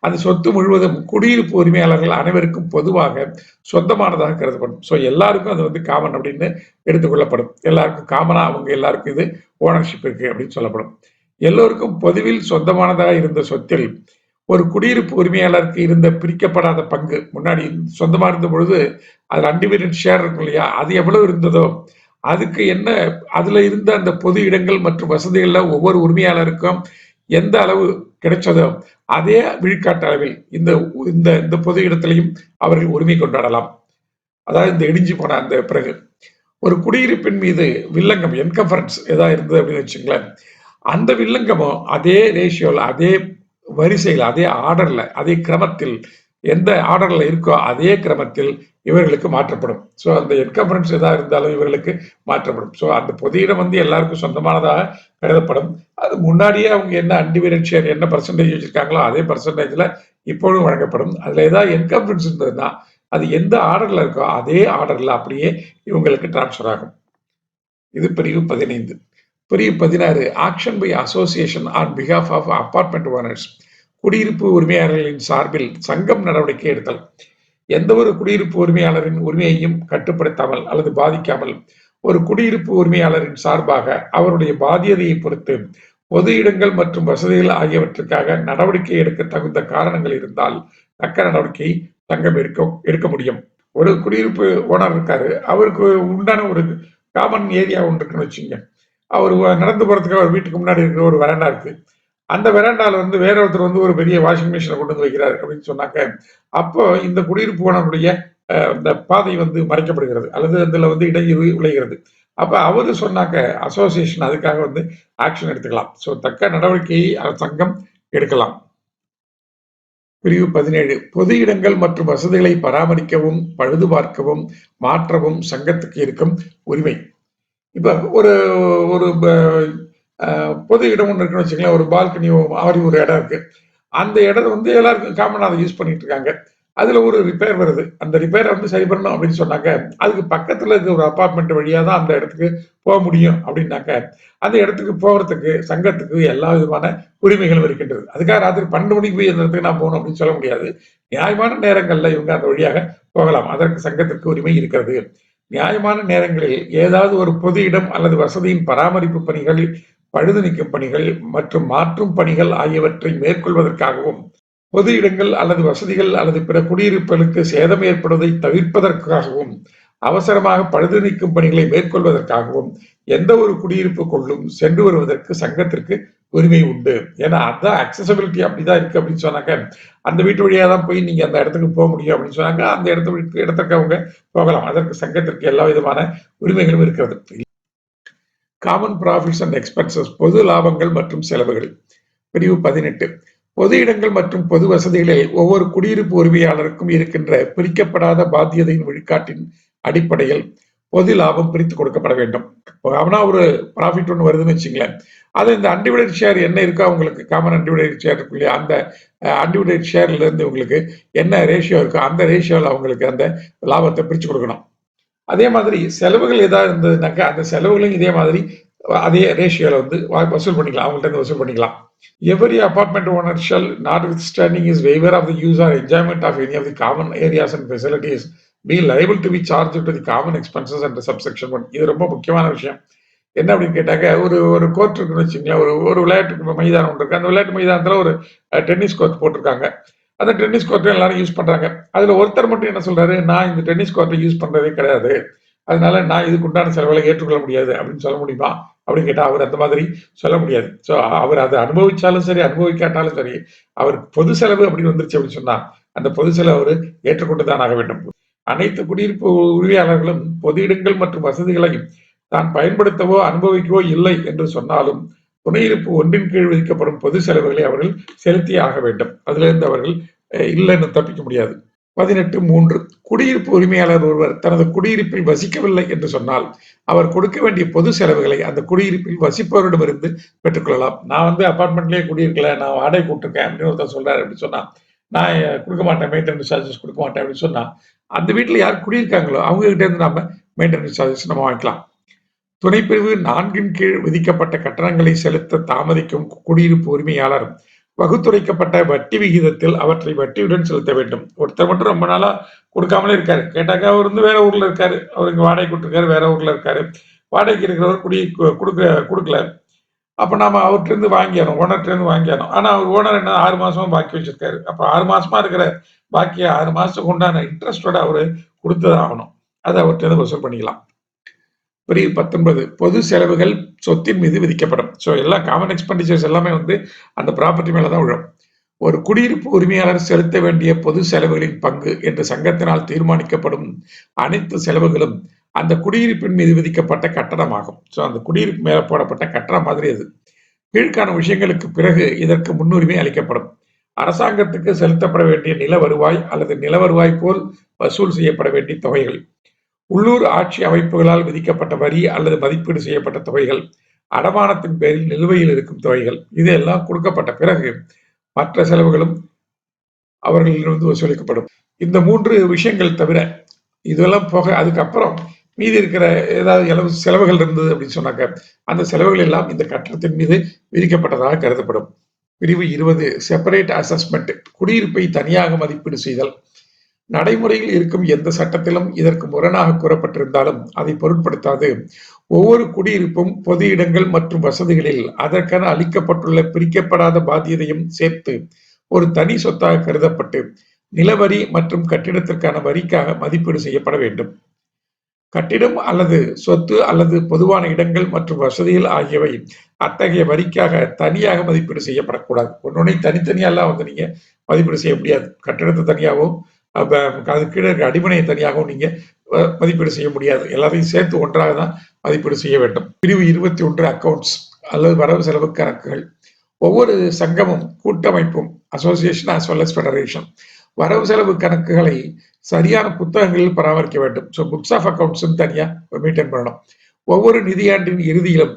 அந்த சொத்து முழுவதும் குடியிருப்பு உரிமையாளர்கள் அனைவருக்கும் பொதுவாக சொந்தமானதாக கருதப்படும். ஸோ எல்லாருக்கும் அது வந்து காமன் அப்படின்னு எடுத்துக்கொள்ளப்படும் எல்லாருக்கும் காமனா அவங்க எல்லாருக்கும் இது ஓனர்ஷிப் இருக்கு அப்படின்னு சொல்லப்படும். எல்லோருக்கும் பொதுவில் சொந்தமானதாக இருந்த சொத்தில் ஒரு குடியிருப்பு உரிமையாளருக்கு இருந்த பிரிக்கப்படாத பங்கு. முன்னாடி சொந்தமா இருந்த பொழுது அது அன்டிவைடட் ஷேர் இருக்கும் இல்லையா? அது எவ்வளவு இருந்ததோ அதுக்கு என்ன அதுல இருந்த அந்த பொது இடங்கள் மற்றும் வசதிகளில் ஒவ்வொரு உரிமையாளருக்கும் எந்த அளவு கிடைச்சதோ அதே விழுக்காட்டு அளவில் இந்த இந்த இந்த பொது இடத்திலையும் அவர்கள் உரிமை கொண்டாடலாம். அதாவது இந்த இடிஞ்சு போன அந்த பிறகு. ஒரு குடியிருப்பின் மீது வில்லங்கம் என்கம்பரன்ஸ் ஏதாவது இருந்தது அப்படின்னு வச்சுங்களேன். அந்த வில்லங்கமும் அதே ரேஷியோவில் அதே வரிசையில் அதே ஆர்டர்ல அதே கிரமத்தில் எந்த ஆர்டர்ல இருக்கோ அதே கிரமத்தில் இவர்களுக்கு மாற்றப்படும். ஸோ அந்த என்கம்பரன்ஸ் எதாக இருந்தாலும் இவர்களுக்கு மாற்றப்படும். ஸோ அந்த பொது இடம் வந்து எல்லாருக்கும் சொந்தமானதாக கருதப்படும். அது முன்னாடியே அவங்க என்ன அன்டிவிடட் ஷேர் என்ன பர்சன்டேஜ் வச்சிருக்காங்களோ அதே பர்சன்டேஜில் இப்பொழுதும் வழங்கப்படும். அதில் ஏதாவது என்கம்பரன்ஸ் இருந்ததுன்னா அது எந்த ஆர்டரில் இருக்கோ அதே ஆர்டரில் அப்படியே இவங்களுக்கு டிரான்ஸ்ஃபர் ஆகும். இது பிரிவு பதினைந்து. பிரிவு பதினாறு action by association on behalf of apartment owners குடியிருப்பு உரிமையாளர்களின் சார்பில் சங்கம் நடவடிக்கை எடுத்தல். எந்த ஒரு குடியிருப்பு உரிமையாளரின் உரிமையையும் கட்டுப்படுத்தாமல் அல்லது பாதிக்காமல் ஒரு குடியிருப்பு உரிமையாளரின் சார்பாக அவருடைய பாதியதையை பொறுத்து பொது இடங்கள் மற்றும் வசதிகள் ஆகியவற்றுக்காக நடவடிக்கை எடுக்க தகுந்த காரணங்கள் இருந்தால் தக்க நடவடிக்கை சங்கம் எடுக்க எடுக்க முடியும். ஒரு குடியிருப்பு ஓனர் இருக்காரு. அவருக்கு உண்டான ஒரு காமன் ஏரியா ஒன்று இருக்குன்னு வச்சுங்க அவர் நடந்து போறதுக்கு அவர் வீட்டுக்கு முன்னாடி இருக்கிற ஒரு வரண்டா இருக்கு. அந்த வெராண்டால வந்து வேற ஒருத்தர் வந்து ஒரு பெரிய வாஷிங் மிஷினை கொண்டு வந்து வைக்கிறார் அப்படின்னு சொன்னாக்க அப்போ இந்த குடியிருப்பு ஓனருடைய இந்த பாதை வந்து மறைக்கப்படுகிறது. அல்லது அதுல வந்து இடையூறு விளைகிறது அப்ப அவரு சொன்னாக்க அசோசியேஷன் அதுக்காக வந்து ஆக்ஷன் எடுத்துக்கலாம். ஸோ தக்க நடவடிக்கையை சங்கம் எடுக்கலாம். பிரிவு பதினேழு. பொது இடங்கள் மற்றும் வசதிகளை பராமரிக்கவும் பழுது பார்க்கவும் மாற்றவும் சங்கத்துக்கு இருக்கும் உரிமை. இப்ப ஒரு ஒரு பொது இடம் ஒன்று இருக்குன்னு வச்சுக்கலாம் ஒரு பால்கனி மாதிரி ஒரு இடம் இருக்கு. அந்த இடம் வந்து எல்லாருக்கும் காமனாக அதை யூஸ் பண்ணிட்டு இருக்காங்க. அதுல ஒரு ரிப்பேர் வருது. அந்த ரிப்பேரை வந்து சரி பண்ணணும் அப்படின்னு சொன்னாங்க. அதுக்கு பக்கத்துல இருக்க ஒரு அப்பார்ட்மெண்ட் வழியா தான் அந்த இடத்துக்கு போக முடியும் அப்படின்னாக்க அந்த இடத்துக்கு போகிறதுக்கு சங்கத்துக்கு எல்லா விதமான உரிமைகளும் இருக்கின்றது. அதுக்காக ராத்திரி பன்னெண்டு மணிக்கு போய் அந்த இடத்துக்கு நான் போகணும் அப்படின்னு சொல்ல முடியாது. நியாயமான நேரங்கள்ல இவங்க அந்த வழியாக போகலாம். அதற்கு சங்கத்திற்கு உரிமை இருக்கிறது. நியாயமான நேரங்களில் ஏதாவது ஒரு பொது இடம் அல்லது வசதியின் பராமரிப்பு பணிகளில் பழுது நீக்கும் பணிகள் மற்றும் மாற்றும் பணிகள் ஆகியவற்றை மேற்கொள்வதற்காகவும் பொது இடங்கள் அல்லது வசதிகள் அல்லது பிற குடியிருப்புகளுக்கு சேதம் ஏற்படுவதை தவிர்ப்பதற்காகவும் அவசரமாக பழுது நீக்கும் பணிகளை மேற்கொள்வதற்காகவும் எந்த ஒரு குடியிருப்புக்குள்ளும் சென்று வருவதற்கு சங்கத்திற்கு உரிமை உண்டு. ஏன்னா அதான் அக்சசபிலிட்டி அப்படிதான் இருக்கு அப்படின்னு சொன்னாக்க அந்த வீட்டு வழியா தான் போய் நீங்க அந்த இடத்துக்கு போக முடியும் அப்படின்னு சொன்னாங்க. அந்த இடத்து இடத்துக்கு அவங்க போகலாம். அதற்கு சங்கத்திற்கு எல்லா விதமான உரிமைகளும் இருக்கிறது. காமன் ப்ராஃபிட்ஸ் அண்ட் எக்ஸ்பென்சஸ் பொது லாபங்கள் மற்றும் செலவுகள். பிரிவு பதினெட்டு. பொது இடங்கள் மற்றும் பொது வசதிகளில் ஒவ்வொரு குடியிருப்பு உரிமையாளருக்கும் இருக்கின்ற பிரிக்கப்படாத பாத்தியதையின் விழுக்காட்டின் அடிப்படையில் பொது லாபம் பிரித்து கொடுக்கப்பட வேண்டும். அவனா ஒரு ப்ராஃபிட் ஒன்று வருதுன்னு வச்சுங்களேன். அது இந்த அன்டிவிடட் ஷேர் என்ன இருக்கோ அவங்களுக்கு காமன் அன்டிவிடட் ஷேர் இருக்கு இல்லையா அந்த அன்டிவிடட் ஷேர்ல இருந்து உங்களுக்கு என்ன ரேஷியோ இருக்கோ அந்த ரேஷியோவில் அவங்களுக்கு அந்த லாபத்தை பிரித்து கொடுக்கணும். அதே மாதிரி செலவுகள் ஏதாவது இருந்ததுனாக்கா அந்த செலவுகளையும் இதே மாதிரி அதே ரேஷியோவில் வந்து வசூல் பண்ணிக்கலாம். அவங்கள்ட்ட இருந்து வசூல் பண்ணிக்கலாம். Every apartment owner shall notwithstanding is waiver of the use or enjoyment of any of the common areas and facilities be liable to be charge to the common expenses and subsection one இது ரொம்ப முக்கியமான விஷயம். என்ன அப்படின்னு கேட்டாக்க ஒரு ஒரு court இருக்குன்னு வச்சுங்களேன் ஒரு ஒரு விளையாட்டு மைதானம் ஒன்று இருக்கு. அந்த விளையாட்டு மைதானத்தில் ஒரு டென்னிஸ் கோர்ட் போட்டிருக்காங்க. அந்த டென்னிஸ் கோர்ட்டை எல்லாரும் யூஸ் பண்ணுறாங்க அதில் ஒருத்தர் மட்டும் என்ன சொல்றாரு? நான் இந்த டென்னிஸ் கோர்ட்டை யூஸ் பண்ணுறதே கிடையாது. அதனால நான் இதுக்கு உண்டான செலவுகளை ஏற்றுக்கொள்ள முடியாது அப்படின்னு சொல்ல முடியுமா? அப்படின்னு கேட்டால் அவர் அந்த மாதிரி சொல்ல முடியாது. ஸோ அவர் அதை அனுபவிச்சாலும் சரி அனுபவிக்காட்டாலும் சரி அவர் பொது செலவு அப்படின்னு வந்துருச்சு அப்படின்னு சொன்னால் அந்த பொது செலவு அவர் ஏற்றுக்கொண்டு தான் ஆக வேண்டும். அனைத்து குடியிருப்பு உரிமையாளர்களும் பொது இடங்கள் மற்றும் வசதிகளையும் தான் பயன்படுத்தவோ அனுபவிக்கவோ இல்லை என்று சொன்னாலும் துணையிருப்பு ஒன்றின் கீழ் விதிக்கப்படும் பொது செலவுகளை அவர்கள் செலுத்தி ஆக வேண்டும். அதிலிருந்து அவர்கள் இல்லைன்னு தப்பிக்க முடியாது. பதினெட்டு மூன்று. குடியிருப்பு உரிமையாளர் ஒருவர் தனது குடியிருப்பில் வசிக்கவில்லை என்று சொன்னால் அவர் கொடுக்க வேண்டிய பொது செலவுகளை அந்த குடியிருப்பில் வசிப்பவரிடமிருந்து பெற்றுக்கொள்ளலாம். நான் வந்து அப்பார்ட்மெண்ட்லேயே குடியிருக்கல நான் வாடகை கூட்டிருக்கேன் அப்படின்னு ஒருத்தர் சொல்றாரு அப்படின்னு சொன்னா நான் கொடுக்க மாட்டேன் மெயின்டெனன்ஸ் சார்ஜஸ் கொடுக்க மாட்டேன் அப்படின்னு சொன்னா அந்த வீட்டில் யார் குடியிருக்காங்களோ அவங்க கிட்ட இருந்து நம்ம மெயின்டெனன்ஸ் சார்ஜஸ் நம்ம வாங்கிக்கலாம். துணைப்பிரிவு நான்கின் கீழ் விதிக்கப்பட்ட கட்டணங்களை செலுத்த தாமதிக்கும் குடியிருப்பு உரிமையாளர் வகுத்துரைக்கப்பட்ட வட்டி விகிதத்தில் அவற்றை வட்டியுடன் செலுத்த வேண்டும். ஒருத்தர் மட்டும் ரொம்ப நாளா கொடுக்காமலே இருக்காரு. கேட்டாக்க அவர் வந்து வேற ஊர்ல இருக்காரு. அவர் இங்க வாடகை கொடுத்துருக்காரு வேற ஊர்ல இருக்காரு. வாடகைக்கு இருக்கிறவர் குடி கொடுக்க கொடுக்கல. அப்ப நாம அவர்கிட்ட இருந்து வாங்கிடணும் ஓனர்கிட்ட இருந்து வாங்கிடணும். ஆனா அவர் ஓனர் என்ன ஆறு மாசமா பாக்கி வச்சிருக்காரு. அப்ப ஆறு மாசமா இருக்கிற பாக்கி ஆறு மாசத்துக்கு உண்டான இன்ட்ரெஸ்டோட அவரு கொடுத்துதான் ஆகணும். அதை அவர்கிட்ட வசூல் பண்ணிக்கலாம். பிரிவு பத்தொன்பது பொது செலவுகள் சொத்தின் மீது விதிக்கப்படும். ஸோ எல்லா காமன் எக்ஸ்பெண்டிச்சர்ஸ் எல்லாமே வந்து அந்த ப்ராப்பர்ட்டி மேலே தான் விழும். ஒரு குடியிருப்பு உரிமையாளர் செலுத்த வேண்டிய பொது செலவுகளின் பங்கு என்று சங்கத்தினால் தீர்மானிக்கப்படும் அனைத்து செலவுகளும் அந்த குடியிருப்பின் மீது விதிக்கப்பட்ட கட்டணமாகும். ஸோ அந்த குடியிருப்பு மேலே போடப்பட்ட கட்டணம் மாதிரி அது. கீழ்கான விஷயங்களுக்கு பிறகு இதற்கு முன்னுரிமை அளிக்கப்படும். அரசாங்கத்துக்கு செலுத்தப்பட வேண்டிய நில வருவாய் அல்லது நில வருவாய் போல் வசூல் செய்யப்பட வேண்டிய தொகைகள். உள்ளூர் ஆட்சி அமைப்புகளால் விதிக்கப்பட்ட வரி அல்லது மதிப்பீடு செய்யப்பட்ட தொகைகள் அடமானத்தின் பேரில் நிலுவையில் இருக்கும் தொகைகள் இதெல்லாம் கொடுக்கப்பட்ட பிறகு மற்ற செலவுகளும் அவர்களிடமிருந்து வசூலிக்கப்படும். இந்த மூன்று விஷயங்கள் தவிர இதெல்லாம் போக அதுக்கப்புறம் மீதி இருக்கிற ஏதாவது இலவு செலவுகள் இருந்தது அப்படின்னு சொன்னாக்க அந்த செலவுகள் எல்லாம் இந்த கட்டணத்தின் மீது விதிக்கப்பட்டதாக கருதப்படும். பிரிவு இருபது செப்பரேட் அசஸ்மெண்ட் குடியிருப்பை தனியாக மதிப்பீடு செய்தல் நடைமுறையில் இருக்கும் எந்த சட்டத்திலும் இதற்கு முரணாக கூறப்பட்டிருந்தாலும் அதை பொருட்படுத்தாது. ஒவ்வொரு குடியிருப்பும் பொது இடங்கள் மற்றும் வசதிகளில் அதற்கென அளிக்கப்பட்டுள்ள பிரிக்கப்படாத பாத்தியதையும் சேர்த்து ஒரு தனி சொத்தாக கருதப்பட்டு நிலவரி மற்றும் கட்டிடத்திற்கான வரிக்காக மதிப்பீடு செய்யப்பட வேண்டும். கட்டிடம் அல்லது சொத்து அல்லது பொதுவான இடங்கள் மற்றும் வசதிகள் ஆகியவை அத்தகைய வரிக்காக தனியாக மதிப்பீடு செய்யப்படக்கூடாது. ஒன்னொன்னே தனித்தனியெல்லாம் வந்து நீங்க மதிப்பீடு செய்ய முடியாது. கட்டிடத்தை தனியாகவும் அப்போ அது கீழே இருக்க அடிமனையை தனியாகவும் நீங்கள் மதிப்பீடு செய்ய முடியாது. எல்லாத்தையும் சேர்த்து ஒன்றாக தான் மதிப்பீடு செய்ய வேண்டும். பிரிவு இருபத்தி ஒன்று அக்கவுண்ட்ஸ் அல்லது வரவு செலவு கணக்குகள். ஒவ்வொரு சங்கமும் கூட்டமைப்பும் association as well as federation வரவு செலவு கணக்குகளை சரியான புத்தகங்களில் பராமரிக்க வேண்டும். ஸோ புக்ஸ் ஆஃப் அக்கவுண்ட்ஸும் தனியாக மெயின்டைன் பண்ணணும். ஒவ்வொரு நிதியாண்டின் இறுதியிலும்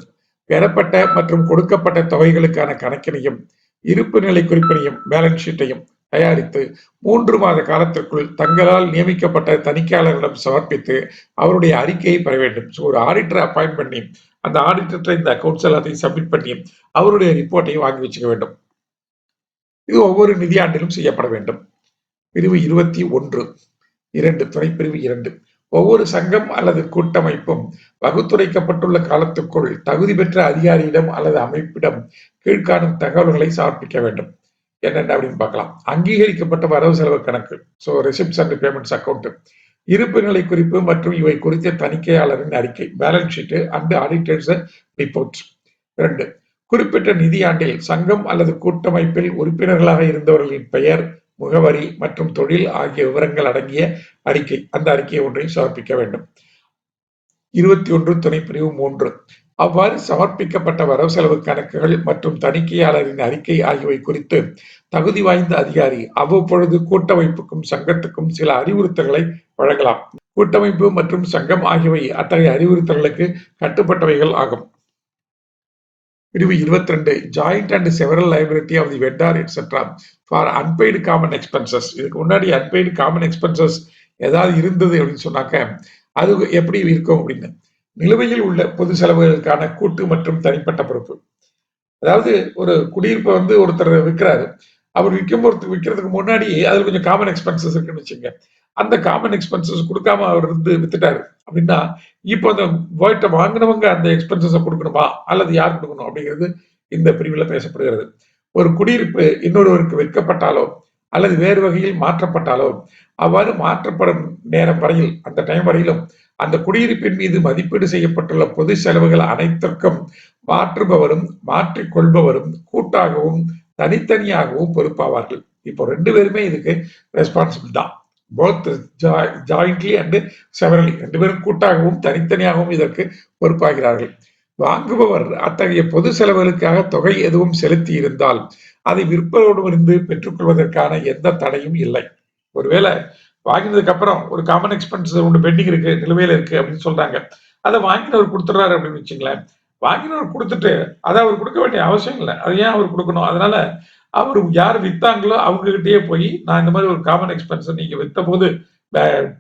பெறப்பட்ட மற்றும் கொடுக்கப்பட்ட தொகைகளுக்கான கணக்கினையும் இருப்பு நிலை குறிப்பினையும் பேலன்ஸ் ஷீட்டையும் தயாரித்து மூன்று மாத காலத்திற்குள் தங்களால் நியமிக்கப்பட்ட தணிக்கையாளர்களிடம் சமர்ப்பித்து அவருடைய அறிக்கையை பெற வேண்டும். ஸோ ஒரு ஆடிட்டரை அப்பாயிண்ட் பண்ணி அந்த ஆடிட்டரை இந்த அக்கௌண்ட்ஸ் எல்லாத்தையும் சப்மிட் பண்ணி அவருடைய ரிப்போர்ட்டையும் வாங்கி வச்சுக்க வேண்டும். இது ஒவ்வொரு நிதியாண்டிலும் செய்யப்பட வேண்டும். பிரிவு இருபத்தி ஒன்று இரண்டு துணைப்பிரிவு இரண்டு. ஒவ்வொரு சங்கம் அல்லது கூட்டமைப்பும் வகுத்துரைக்கப்பட்டுள்ள காலத்துக்குள் தகுதி பெற்ற அதிகாரியிடம் அல்லது அமைப்பிடம் கீழ்காணும் தகவல்களை சமர்ப்பிக்க வேண்டும். என்னென்ன அப்படின்னு பார்க்கலாம். அங்கீகரிக்கப்பட்ட வரவு செலவு கணக்கு. So receipts and payments account இருப்பு நிலை குறிப்பு மற்றும் இவை குறித்த தணிக்கையாளரின் அறிக்கை balance sheet and auditors reports ரெண்டு குறிப்பிட்ட நிதியாண்டில் சங்கம் அல்லது கூட்டமைப்பில் உறுப்பினர்களாக இருந்தவர்களின் பெயர் முகவரி மற்றும் தொழில் ஆகிய விவரங்கள் அடங்கிய அறிக்கை. அந்த அறிக்கையை ஒன்றை சமர்ப்பிக்க வேண்டும். இருபத்தி ஒன்று துணைப்பிரிவு மூன்று. அவ்வாறு சமர்ப்பிக்கப்பட்ட வரவு செலவு கணக்குகள் மற்றும் தணிக்கையாளரின் அறிக்கை ஆகியவை குறித்து தகுதி வாய்ந்த அதிகாரி அவ்வப்பொழுது கூட்டமைப்புக்கும் சங்கத்துக்கும் சில அறிவுறுத்தல்களை வழங்கலாம். கூட்டமைப்பு மற்றும் சங்கம் ஆகியவை அத்தகைய அறிவுறுத்தல்களுக்கு கட்டுப்பட்டவைகள் ஆகும். பிரிவு இருபத்தி ரெண்டு joint and several liability of the vendor etcetera for unpaid common expenses இதுக்கு முன்னாடி அன்பெய்டு காமன் எக்ஸ்பென்சஸ் ஏதாவது இருந்தது அப்படின்னு சொன்னாக்க அது எப்படி இருக்கும் அப்படின்னு? நிலுவையில் உள்ள பொது செலவுகளுக்கான கூட்டு மற்றும் தனிப்பட்ட பொறுப்பு. அதாவது ஒரு குடியிருப்பை வந்து ஒருத்தர் விற்கிறாரு. அவர் விற்கும் ஒருத்தர் விற்கிறதுக்கு முன்னாடி அதில் கொஞ்சம் காமன் எக்ஸ்பென்சஸ் இருக்குன்னு வச்சுங்க அந்த காமன் எக்ஸ்பென்சஸ் கொடுக்காம அவர் வந்து வித்துட்டாரு அப்படின்னா இப்போ அந்த வாய்ட்டை வாங்கினவங்க அந்த எக்ஸ்பென்சஸை கொடுக்கணுமா? அல்லது யார் கொடுக்கணும்? அப்படிங்கிறது இந்த பிரிவில் பேசப்படுகிறது. ஒரு குடியிருப்பு இன்னொருவருக்கு விற்கப்பட்டாலோ அல்லது வேறு வகையில் மாற்றப்பட்டாலோ அவ்வாறு மாற்றப்படும் நேரம் வரையில் அந்த டைம் வரையிலும் அந்த குடியிருப்பின் மீது மதிப்பீடு செய்யப்பட்டுள்ள பொது செலவுகள் அனைத்திற்கும் மாற்றுபவரும் மாற்றிக்கொள்பவரும் கூட்டாகவும் தனித்தனியாகவும் பொறுப்பாவார்கள். இப்போ ரெண்டு பேருமே இதுக்கு ரெஸ்பான்சிபிள் தான். போத் ஜாயிண்ட்லி அண்டு செவரலி ரெண்டு பேரும் கூட்டாகவும் தனித்தனியாகவும் இதற்கு பொறுப்பாகிறார்கள். வாங்குபவர் அத்தகைய பொது செலவுகளுக்காக தொகை எதுவும் செலுத்தி இருந்தால் அதை விற்பவரிடமிருந்து பெற்றுக்கொள்வதற்கான எந்த தடையும் இல்லை. ஒருவேளை வாங்கினதுக்கு அப்புறம் ஒரு காமன் எக்ஸ்பென்ஸ் ஒன்று பெண்டிங் இருக்கு நிலுவையில இருக்கு அப்படின்னு சொல்றாங்க. அதை வாங்கினவர் கொடுத்துட்றாரு அப்படின்னு வச்சுங்களேன் வாங்கினவர் கொடுத்துட்டு அதை அவர் கொடுக்க வேண்டிய அவசியம் இல்லை. அதை ஏன் அவர் கொடுக்கணும்? அதனால அவர் யார் வித்தாங்களோ அவங்க கிட்டயே போய் நான் இந்த மாதிரி ஒரு காமன் எக்ஸ்பென்ஸ் நீங்க வித்த போது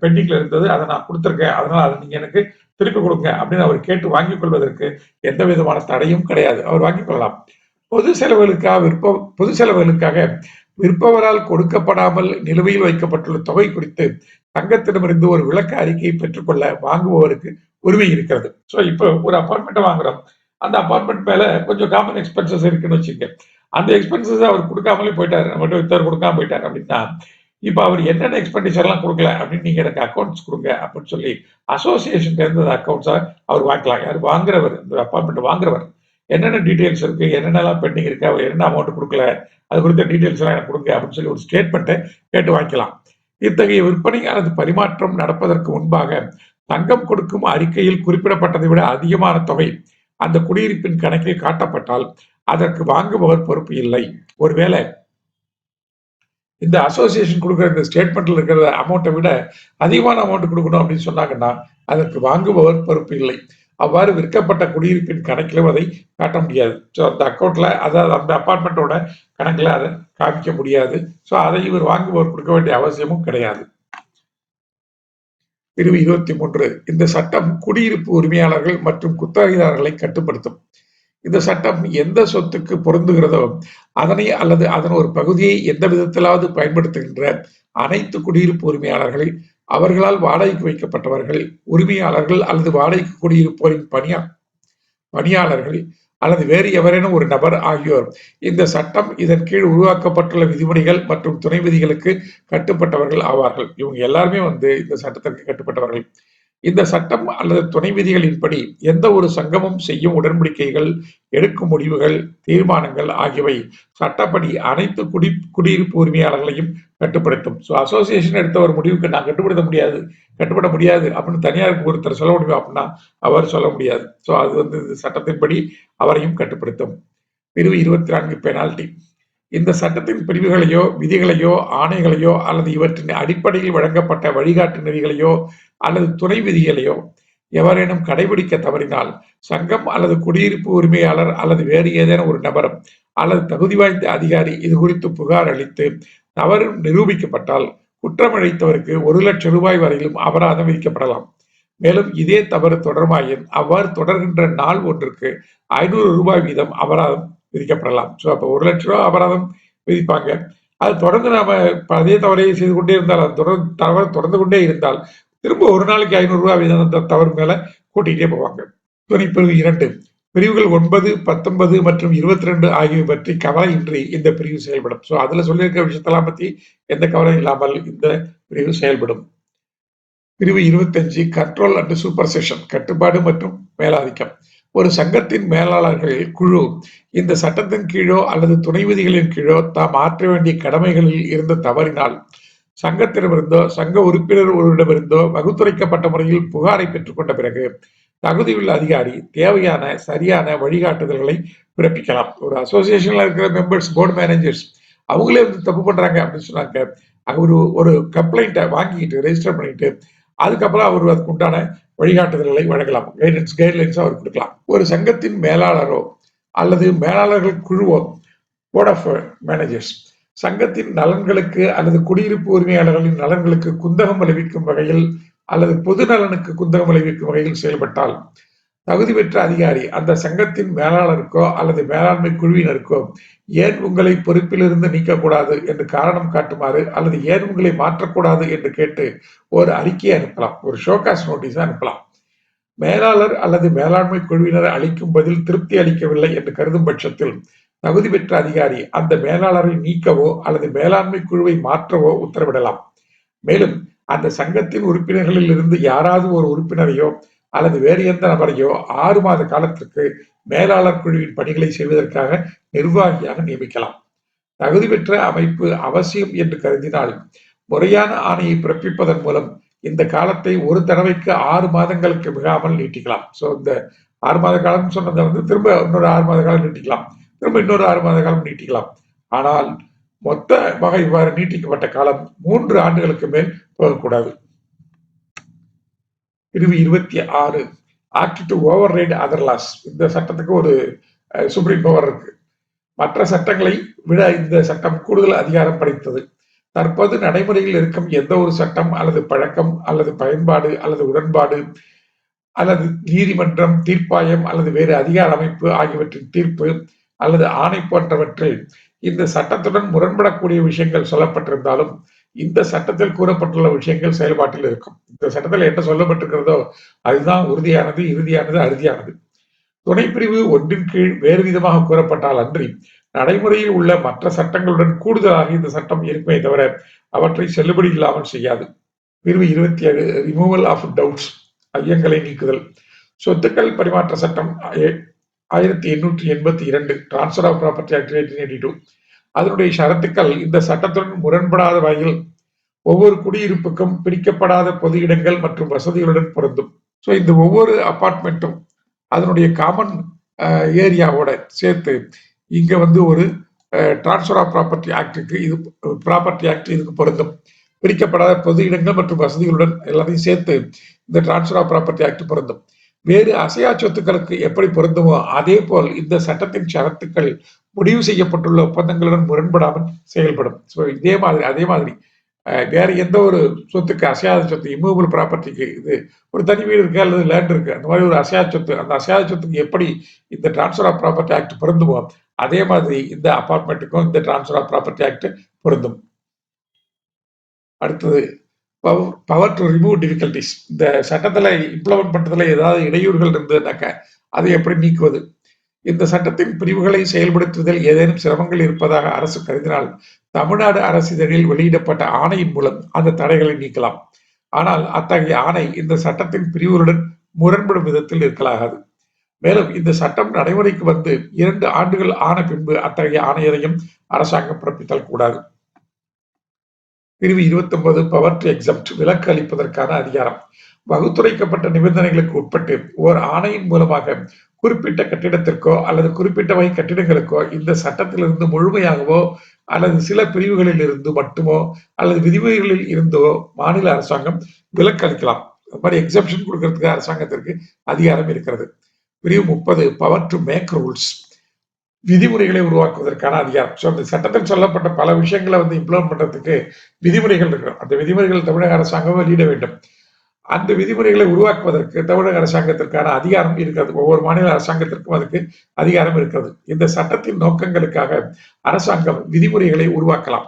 பெண்டிங்ல இருந்தது அதை நான் கொடுத்துருக்கேன். அதனால அதை நீங்க எனக்கு திருப்பி கொடுங்க அப்படின்னு அவர் கேட்டு வாங்கிக் கொள்வதற்கு எந்த விதமான தடையும் கிடையாது. அவர் வாங்கிக் கொள்ளலாம். பொது செலவுகளுக்காக விற்ப பொது செலவுகளுக்காக விற்பவரால் கொடுக்கப்படாமல் நிலுவையில் வைக்கப்பட்டுள்ள தொகை குறித்து சங்கத்திடமிருந்து ஒரு விளக்க அறிக்கையை பெற்றுக்கொள்ள வாங்குபவருக்கு உரிமை இருக்கிறது. ஸோ இப்போ ஒரு அப்பார்ட்மெண்ட்டை வாங்குறோம். அந்த அப்பார்ட்மெண்ட் மேல கொஞ்சம் காமன் எக்ஸ்பென்சஸ் இருக்குன்னு வச்சுக்க அந்த எக்ஸ்பென்சஸ் அவர் கொடுக்காமலே போயிட்டாரு. நம்மகிட்ட வித்தவர் கொடுக்காம போயிட்டார் அப்படின்னா இப்போ அவர் என்னென்ன எக்ஸ்பெண்டிச்சர்லாம் கொடுக்கல அப்படின்னு நீங்க எனக்கு அக்கௌண்ட்ஸ் கொடுங்க அப்படின்னு சொல்லி அசோசியேஷன் இருந்த அக்கௌண்ட்ஸை அவர் வாங்கலாம் யார்? வாங்குறவர். இந்த அப்பார்ட்மெண்ட் வாங்குறவர். என்னென்ன டீட்டெயில்ஸ் இருக்கு என்னென்னலாம் பெண்டிங் இருக்கு அவர் என்ன அமௌண்ட் கொடுக்கல அது குறித்த டீடைல்ஸ் எல்லாம் எனக்கு கொடுங்க அப்படின்னு சொல்லி ஒரு ஸ்டேட்மெண்ட்டை கேட்டு வாங்கிக்கலாம். இத்தகைய விற்பனை அல்லது பரிமாற்றம் நடப்பதற்கு முன்பாக தங்கம் கொடுக்கும் அறிக்கையில் குறிப்பிடப்பட்டதை விட அதிகமான தொகை அந்த குடியிருப்பின் கணக்கில் காட்டப்பட்டால் அதற்கு வாங்குபவர் பொறுப்பு இல்லை. ஒருவேளை இந்த அசோசியேஷன் கொடுக்குற இந்த ஸ்டேட்மெண்ட்ல இருக்கிற அமௌண்ட்டை விட அதிகமான அமௌண்ட் கொடுக்கணும் அப்படின்னு சொன்னாங்கன்னா அதற்கு வாங்குபவர் பொறுப்பு இல்லை. அவ்வாறு விற்கப்பட்ட குடியிருப்பின் கணக்கிலும் அதை காட்ட முடியாது. ஸோ அந்த அக்கௌண்ட்ல அதாவது அந்த அப்பார்ட்மெண்ட்டோட கணக்கில் அதை காமிக்க முடியாது. ஸோ அதை இவர் வாங்குபவர் கொடுக்க வேண்டிய அவசியமும் கிடையாது. பிரிவு இருபத்தி மூன்று. இந்த சட்டம் குடியிருப்பு உரிமையாளர்கள் மற்றும் குத்தகைதாரர்களை கட்டுப்படுத்தும். இந்த சட்டம் எந்த சொத்துக்கு பொருந்துகிறதோ அதனை அல்லது அதன் ஒரு பகுதியை எந்த விதத்திலாவது பயன்படுத்துகின்ற அனைத்து குடியிருப்பு உரிமையாளர்களை அவர்களால் வாடகைக்கு வைக்கப்பட்டவர்கள் உரிமையாளர்கள் அல்லது வாடகைக்கு குடியிருப்போரின் பணியா பணியாளர்கள் அல்லது வேறு எவரேனும் ஒரு நபர் ஆகியோர். இந்த சட்டம் இதன் கீழ் உருவாக்கப்பட்டுள்ள விதிமுறைகள் மற்றும் துணை விதிகளுக்கு கட்டுப்பட்டவர்கள் ஆவார்கள். இவங்க எல்லாருமே வந்து இந்த சட்டத்திற்கு கட்டுப்பட்டவர்கள். இந்த சட்டம் அல்லது துணை விதிகளின்படி எந்த ஒரு சங்கமும் செய்யும் உடன்படிக்கைகள் எடுக்கும் முடிவுகள் தீர்மானங்கள் ஆகியவை சட்டப்படி அனைத்து குடி குடியிருப்பு உரிமையாளர்களையும் கட்டுப்படுத்தும். ஸோ அசோசியேஷன் எடுத்த ஒரு முடிவுக்கு நான் கட்டுப்படுத்த முடியாது. கட்டுப்பட முடியாது அப்படின்னு தனியாருக்கு ஒருத்தர் சொல்ல முடியும் அப்படின்னா அவர் சொல்ல முடியாது. ஸோ அது வந்து சட்டத்தின்படி அவரையும் கட்டுப்படுத்தும். பிரிவு இருபத்தி நான்கு பெனால்டி இந்த சட்டத்தின் பிரிவுகளையோ விதிகளையோ ஆணைகளையோ அல்லது இவற்றின் அடிப்படையில் வழங்கப்பட்ட வழிகாட்டு நெறிகளையோ அல்லது துணை விதிகளையோ எவரேனும் கடைபிடிக்க தவறினால் சங்கம் அல்லது குடியிருப்பு உரிமையாளர் அல்லது வேறு ஏதேனும் ஒரு நபரும் அல்லது தகுதி வாய்ந்த அதிகாரி இது குறித்து புகார் அளித்து தவறு நிரூபிக்கப்பட்டால் குற்றம் அளித்தவருக்கு ஒரு லட்சம் ரூபாய் வரையிலும் அபராதம் விதிக்கப்படலாம். மேலும் இதே தவறு தொடர்மாயின் அவ்வாறு தொடர்கின்ற நாள் ஒன்றுக்கு ஐநூறு ரூபாய் வீதம் அபராதம் விதிக்கப்படலாம். ஸோ அப்போ ஒரு லட்ச ரூபா அபராதம் விதிப்பாங்க. அது தொடர்ந்து நாம அதே தவறையை செய்து கொண்டே இருந்தால் அது தொடர்ந்து தவறு தொடர்ந்து கொண்டே இருந்தால் திரும்ப ஒரு நாளைக்கு ஐநூறுரூவா வீதம் அந்த தவறு மேல கூட்டிகிட்டே போவாங்க. துணைப்பிரிவு இரண்டு. பிரிவுகள் ஒன்பது பத்தொன்பது மற்றும் இருபத்தி ரெண்டு ஆகியவை பற்றி கவலையின்றி இந்த பிரிவு செயல்படும். ஸோ அதில் சொல்லியிருக்க விஷயத்தெல்லாம் பற்றி எந்த கவலையும் இல்லாமல் இந்த பிரிவு செயல்படும். பிரிவு இருபத்தஞ்சு கண்ட்ரோல் அண்ட் சூப்பர் செஷன் கட்டுப்பாடு மற்றும் மேலாதிக்கம். ஒரு சங்கத்தின் மேலாளர்கள் குழு. இந்த சட்டத்தின் கீழோ அல்லது துணை விதிகளின் கீழோ தாம் ஆற்ற வேண்டிய கடமைகளில் இருந்து தவறினால் சங்கத்திடமிருந்தோ சங்க உறுப்பினர் ஒருவரிடமிருந்தோ வகுத்துரைக்கப்பட்ட முறையில் புகாரை பெற்றுக்கொண்ட பிறகு தகுதியுள்ள அதிகாரி தேவையான சரியான வழிகாட்டுதல்களை பிறப்பிக்கலாம். ஒரு அசோசியேஷன்ல இருக்கிற மெம்பர்ஸ் போர்டு மேனேஜர்ஸ் அவங்களே வந்து தப்பு பண்றாங்க அப்படின்னு சொன்னாங்க அவரு ஒரு கம்ப்ளைண்ட்டை வாங்கிக்கிட்டு ரெஜிஸ்டர் பண்ணிட்டு அதுக்கப்புறம் அவர் அதுக்கு உண்டான வழிகாட்டுதல்களை வழங்கலாம். கைடன்ஸ் கைட்லைன்ஸ் அவர் கொடுக்கலாம். ஒரு சங்கத்தின் மேலாளரோ அல்லது மேலாளர்கள் குழுவோ போர்ட் ஆஃப் மேனேஜர்ஸ் சங்கத்தின் நலன்களுக்கு அல்லது குடியிருப்பு உரிமையாளர்களின் நலன்களுக்கு குந்தகம் விளைவிக்கும் வகையில் அல்லது பொது நலனுக்கு குந்தகம் விளைவிக்கும் வகையில் செயல்பட்டால் தகுதி பெற்ற அதிகாரி அந்த சங்கத்தின் மேலாளருக்கோ அல்லது மேலாண்மை குழுவினருக்கோ ஏன் உங்களை பொறுப்பிலிருந்து நீக்கக்கூடாது என்று காரணம் காட்டுமாறு அல்லது ஏன் உங்களை மாற்றக்கூடாது என்று கேட்டு ஒரு அறிக்கையை அனுப்பலாம். ஒரு ஷோகாஸ் நோட்டீஸ் அனுப்பலாம். மேலாளர் அல்லது மேலாண்மை குழுவினர் அளிக்கும் பதில் திருப்தி அளிக்கவில்லை என்று கருதும் பட்சத்தில் தகுதி பெற்ற அதிகாரி அந்த மேலாளரை நீக்கவோ அல்லது மேலாண்மை குழுவை மாற்றவோ உத்தரவிடலாம். மேலும் அந்த சங்கத்தின் உறுப்பினர்களில் இருந்து யாராவது ஒரு உறுப்பினரையோ அல்லது வேறு எந்த நபரையோ ஆறு மாத காலத்திற்கு மேலாளர் குழுவின் பணிகளை செய்வதற்காக நிர்வாகியாக நியமிக்கலாம். தகுதி பெற்ற அமைப்பு அவசியம் என்று கருதினால் முறையான ஆணையை பிறப்பிப்பதன் மூலம் இந்த காலத்தை ஒரு தடவைக்கு ஆறு மாதங்களுக்கு மிகாமல் நீட்டிக்கலாம். ஸோ இந்த ஆறு மாத காலம் சொன்னதை வந்து திரும்ப இன்னொரு ஆறு மாத காலம் நீட்டிக்கலாம். திரும்ப இன்னொரு ஆறு மாத காலம் நீட்டிக்கலாம். ஆனால் மொத்த வகை இவ்வாறு நீட்டிக்கப்பட்ட காலம் மூன்று ஆண்டுகளுக்கு மேல் போகக்கூடாது. இருபது இருபத்தி ஆறு act to override other laws இந்த சட்டத்துக்கு ஒரு சுப்ரீம் பவர் இருக்கு. மற்ற சட்டங்களை விட இந்த சட்டம் கூடுதல் அதிகாரம் படைத்தது. தற்போது நடைமுறையில் இருக்கும் எந்த ஒரு சட்டம் அல்லது பழக்கம் அல்லது பயன்பாடு அல்லது உடன்பாடு அல்லது நீதிமன்றம் தீர்ப்பாயம் அல்லது வேறு அதிகார அமைப்பு ஆகியவற்றின் தீர்ப்பு அல்லது ஆணை போன்றவற்றில் இந்த சட்டத்துடன் முரண்படக்கூடிய விஷயங்கள் சொல்லப்பட்டிருந்தாலும் இந்த சட்டத்தில் கூறப்பட்டுள்ள விஷயங்கள் செயல்பாட்டில் இருக்கும். இந்த சட்டத்தில் என்ன சொல்லப்பட்டிருக்கிறதோ அதுதான் உறுதியானது இறுதியானது அறுதியானது. துணைப்பிரிவு ஒன்றின் கீழ் வேறு விதமாக கூறப்பட்டால் அன்றி நடைமுறையில் உள்ள மற்ற சட்டங்களுடன் கூடுதலாக இந்த சட்டம் இருக்குமே தவிர அவற்றை செல்லுபடி இல்லாமல் செய்யாது. பிரிவு இருபத்தி ஏழு ரிமூவல் ஆஃப் டவுட்ஸ் ஐயங்களை நீக்குதல். சொத்துக்கள் பரிமாற்ற சட்டம் ஆயிரத்தி எண்ணூற்றி எண்பத்தி இரண்டு transfer of property act eighteen eighty two அதனுடைய ஷரத்துக்கள் இந்த சட்டத்துடன் முரண்படாத வகையில் ஒவ்வொரு குடியிருப்புக்கும் பிரிக்கப்படாத பொது இடங்கள் மற்றும் வசதிகளுடன் பொருந்தும். ஸோ இந்த ஒவ்வொரு அப்பார்ட்மெண்ட்டும் அதனுடைய காமன் ஏரியாவோட சேர்த்து இங்க வந்து ஒரு டிரான்ஸ்ஃபர் ஆஃப் ப்ராப்பர்ட்டி ஆக்டுக்கு இது ப்ராப்பர்ட்டி ஆக்ட் இதுக்கு பொருந்தும். பிரிக்கப்படாத பொது இடங்கள் மற்றும் வசதிகளுடன் எல்லாத்தையும் சேர்த்து இந்த டிரான்ஸ்ஃபர் ஆஃப் ப்ராப்பர்ட்டி ஆக்ட் பொருந்தும். வேறு அசையா சொத்துக்களுக்கு எப்படி பொருந்துமோ அதே போல் இந்த சட்டத்தின் ஷரத்துக்கள் முடிவு செய்யப்பட்டுள்ள ஒப்பந்தங்களுடன் முரண்படாமல் செயல்படும். ஸோ இதே மாதிரி அதே மாதிரி வேற எந்த ஒரு சொத்துக்கு அசையாத சொத்து இம்மூவபிள் ப்ராப்பர்ட்டிக்கு இது ஒரு தனி வீடு இருக்கு அல்லது லேண்ட் இருக்கு அந்த மாதிரி ஒரு அசையாத சொத்து அந்த அசையாத சொத்துக்கு எப்படி இந்த டிரான்ஸ்ஃபர் ஆஃப் ப்ராப்பர்ட்டி ஆக்ட் பொருந்துமோ அதே மாதிரி இந்த அபார்ட்மெண்ட்டுக்கும் இந்த டிரான்ஸ்ஃபர் ஆஃப் ப்ராப்பர்ட்டி ஆக்ட் பொருந்தும். அடுத்தது power power to remove difficulties இந்த சட்டத்தில் இம்ப்ளிமெண்ட் பண்ணுறதுல ஏதாவது இடையூறுகள் இருந்ததுனாக்க அதை எப்படி நீக்குவது? இந்த சட்டத்தின் பிரிவுகளை செயல்படுத்துவதில் ஏதேனும் சிரமங்கள் இருப்பதாக அரசு கருதினால் தமிழ்நாடு அரசிதழில் வெளியிடப்பட்ட ஆணையின் மூலம் அந்த தடைகளை நீக்கலாம். ஆனால் அத்தகைய ஆணை இந்த சட்டத்தின் பிரிவுகளுடன் முரண்படும் விதத்தில் இருக்கலாகாது. மேலும் இந்த சட்டம் நடைமுறைக்கு வந்து இரண்டு ஆண்டுகள் ஆன பின்பு அத்தகைய ஆணையரையும் அரசாங்கம் பிறப்பித்தல் கூடாது. பிரிவு இருபத்தி ஒன்பது பவர் டு எக்ஸப்ட் விலக்கு அளிப்பதற்கான அதிகாரம். வகுத்துரைக்கப்பட்ட நிபந்தனைகளுக்கு உட்பட்டு ஓர் ஆணையின் மூலமாக குறிப்பிட்ட கட்டிடத்திற்கோ அல்லது குறிப்பிட்ட வகை கட்டிடங்களுக்கோ இந்த சட்டத்திலிருந்து முழுமையாகவோ அல்லது சில பிரிவுகளில் இருந்து மட்டுமோ அல்லது விதிமுறைகளில் இருந்தோ மாநில அரசாங்கம் விலக்கு அளிக்கலாம். அது மாதிரி எக்ஸப்ஷன் கொடுக்கறதுக்கு அரசாங்கத்திற்கு அதிகாரம் இருக்கிறது. பிரிவு முப்பது பவர் டு மேக் ரூல்ஸ் விதிமுறைகளை உருவாக்குவதற்கான அதிகாரம். ஸோ அந்த சட்டத்தில் சொல்லப்பட்ட பல விஷயங்களை வந்து இம்ப்ளிமெண்ட் பண்ணுறதுக்கு விதிமுறைகள் இருக்கிறோம் அந்த விதிமுறைகள் தமிழக அரசாங்கம் வெளியிட வேண்டும். அந்த விதிமுறைகளை உருவாக்குவதற்கு தமிழக அரசாங்கத்திற்கான அதிகாரம் இருக்கிறது. ஒவ்வொரு மாநில அரசாங்கத்திற்கும் அதுக்கு அதிகாரம் இருக்கிறது. இந்த சட்டத்தின் நோக்கங்களுக்காக அரசாங்கம் விதிமுறைகளை உருவாக்கலாம்.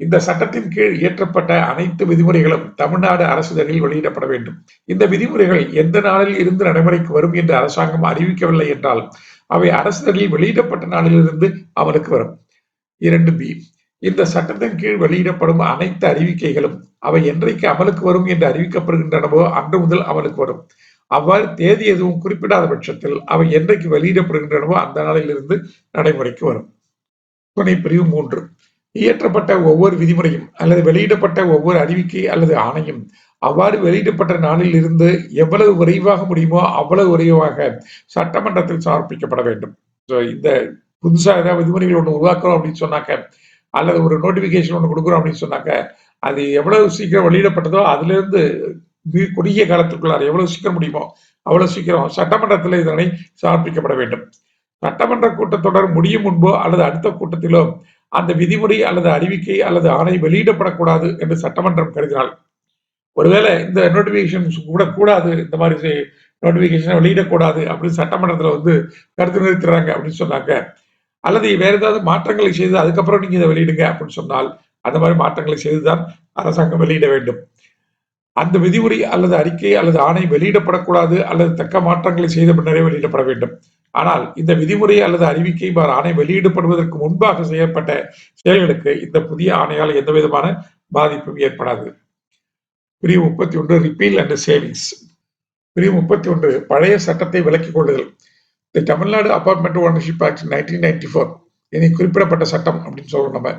இந்த சட்டத்தின் கீழ் இயற்றப்பட்ட அனைத்து விதிமுறைகளும் தமிழ்நாடு அரசுதழில் வெளியிடப்பட வேண்டும். இந்த விதிமுறைகள் எந்த நாளில் இருந்து நடைமுறைக்கு வரும் என்று அரசாங்கம் அறிவிக்கவில்லை என்றால் அவை அரசுதழில் வெளியிடப்பட்ட நாளிலிருந்து அமலுக்கு வரும். இரண்டு பி. இந்த சட்டத்தின் கீழ் வெளியிடப்படும் அனைத்து அறிவிக்கைகளும் அவை என்றைக்கு அமலுக்கு வரும் என்று அறிவிக்கப்படுகின்றனவோ அன்று முதல் அமலுக்கு வரும். அவ்வாறு தேதி எதுவும் குறிப்பிடாத பட்சத்தில் அவை என்றைக்கு வெளியிடப்படுகின்றனவோ அந்த நாளிலிருந்து நடைமுறைக்கு வரும். துணை பிரிவு மூன்று. இயற்றப்பட்ட ஒவ்வொரு விதிமுறையும் அல்லது வெளியிடப்பட்ட ஒவ்வொரு அறிவிக்கை அல்லது ஆணையும் அவ்வாறு வெளியிடப்பட்ட நாளில் இருந்து எவ்வளவு விரைவாக முடியுமோ அவ்வளவு விரைவாக சட்டமன்றத்தில் சமர்ப்பிக்கப்பட வேண்டும். இந்த புதுசா ஏதாவது விதிமுறைகள் ஒன்று உருவாக்குறோம் அப்படின்னு சொன்னாக்க அல்லது ஒரு நோட்டிபிகேஷன் ஒன்று கொடுக்குறோம் அப்படின்னு சொன்னாக்க அது எவ்வளவு சீக்கிரம் வெளியிடப்பட்டதோ அதுல இருந்து குறுகிய காலத்துக்குள்ளார் எவ்வளவு சீக்கிரம் முடியுமோ அவ்வளவு சீக்கிரம் சட்டமன்றத்தில் இதனை சமர்ப்பிக்கப்பட வேண்டும். சட்டமன்ற கூட்டத்தொடர் முடியும் முன்போ அல்லது அடுத்த கூட்டத்திலோ அந்த விதிமுறை அல்லது அறிவிக்கை அல்லது ஆணை வெளியிடப்படக்கூடாது என்று சட்டமன்றம் கருதினால் ஒருவேளை இந்த நோட்டிபிகேஷன் கூட கூடாது இந்த மாதிரி நோட்டிபிகேஷனை வெளியிடக்கூடாது அப்படின்னு சட்டமன்றத்தில் வந்து கருத்து நிறுத்துறாங்க அப்படின்னு சொன்னாங்க. அல்லது வேற ஏதாவது மாற்றங்களை செய்து அதுக்கப்புறம் நீங்க இதை வெளியிடுங்க அப்படின்னு சொன்னால் அந்த மாதிரி மாற்றங்களை செய்துதான் அரசாங்கம் வெளியிட வேண்டும். அந்த விதிமுறை அல்லது அறிக்கை அல்லது ஆணை வெளியிடப்படக்கூடாது அல்லது தக்க மாற்றங்களை செய்த பின்னரே வெளியிடப்பட வேண்டும். ஆனால் இந்த விதிமுறை அல்லது அறிவிக்கை ஆணை வெளியிடப்படுவதற்கு முன்பாக செய்யப்பட்ட செயல்களுக்கு இந்த புதிய ஆணையால் எந்த விதமான பாதிப்பும் ஏற்படாது. பிரிவு முப்பத்தி ஒன்று ரிப்பீல் அண்ட் சேவிங்ஸ் பிரிவு முப்பத்தி ஒன்று பழைய சட்டத்தை விலக்கிக் கொள்ளுதல். The Tamil Nadu apartment ownership act nineteen ninety four இனி குறிப்பிடப்பட்ட சட்டம் அப்படின்னு சொல்றோம் நம்ம.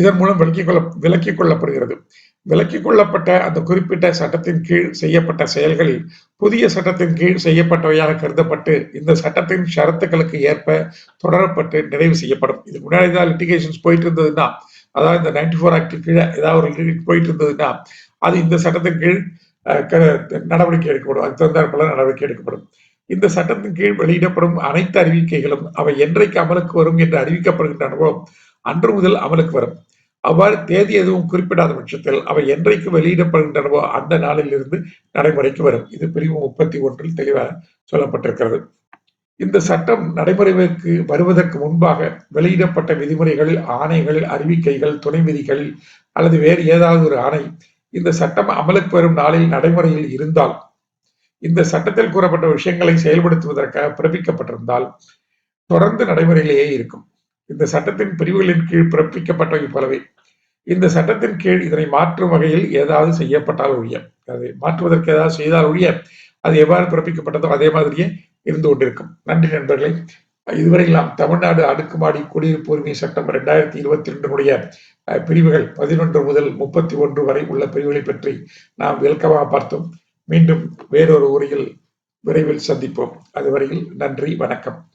இதன் மூலம் விலக்கிக் கொள்ள விலக்கிக் கொள்ளப்படுகிறது. விலக்கிக் கொள்ளப்பட்ட அந்த குறிப்பிட்ட சட்டத்தின் கீழ் செய்யப்பட்ட செயல்களில் புதிய சட்டத்தின் கீழ் செய்யப்பட்டவையாக கருதப்பட்டு இந்த சட்டத்தின் ஷரத்துக்களுக்கு ஏற்ப தொடரப்பட்டு நிறைவு செய்யப்படும். இதுக்கு முன்னாடி தான் லிட்டிகேஷன்ஸ் போயிட்டு இருந்ததுன்னா அதாவது இந்த நைன்டி ஃபோர் ஆக்ட் கீழே ஏதாவது ஒரு போயிட்டு இருந்ததுன்னா அது இந்த சட்டத்தின் கீழ் நடவடிக்கை எடுக்கப்படும். அது தகுந்தாற்போல நடவடிக்கை எடுக்கப்படும். இந்த சட்டத்தின் கீழ் வெளியிடப்படும் அனைத்து அறிவிக்கைகளும் அவை என்றைக்கு அமலுக்கு வரும் என்று அறிவிக்கப்படுகின்றனவோ அன்று முதல் அமலுக்கு வரும். அவ்வாறு தேதி எதுவும் குறிப்பிடாத பட்சத்தில் அவை என்றைக்கு வெளியிடப்படுகின்றனவோ அந்த நாளில் இருந்து நடைமுறைக்கு வரும். இது பிரிவு முப்பத்தி ஒன்றில் தெளிவாக சொல்லப்பட்டிருக்கிறது. இந்த சட்டம் நடைமுறைக்கு வருவதற்கு முன்பாக வெளியிடப்பட்ட விதிமுறைகள் ஆணைகள் அறிவிக்கைகள் துணை விதிகள் அல்லது வேறு ஏதாவது ஒரு ஆணை இந்த சட்டம் அமலுக்கு வரும் நாளில் நடைமுறையில் இருந்தால் இந்த சட்டத்தில் கூறப்பட்ட விஷயங்களை செயல்படுத்துவதற்காக பிறப்பிக்கப்பட்டிருந்தால் தொடர்ந்து நடைமுறையிலேயே இருக்கும். இந்த சட்டத்தின் பிரிவுகளின் கீழ் பிறப்பிக்கப்பட்டவை போலவே இந்த சட்டத்தின் கீழ் இதனை மாற்றும் வகையில் ஏதாவது செய்யப்பட்டால் ஒழிய அது மாற்றுவதற்கு ஏதாவது செய்தால் ஒழிய அது எவ்வாறு பிறப்பிக்கப்பட்டதோ அதே மாதிரியே இருந்து கொண்டிருக்கும். நன்றி நண்பர்களே. இதுவரை நாம் தமிழ்நாடு அடுக்குமாடி குடியிருப்பு உரிமை சட்டம் இரண்டாயிரத்தி இருபத்தி ரெண்டுடைய பிரிவுகள் பதினொன்று முதல் முப்பத்தி ஒன்று வரை உள்ள பிரிவுகளை பற்றி நாம் விளக்கமாக பார்த்தோம். மீண்டும் வேறொரு உரையில் விரைவில் சந்திப்போம். அதுவரையில் நன்றி வணக்கம்.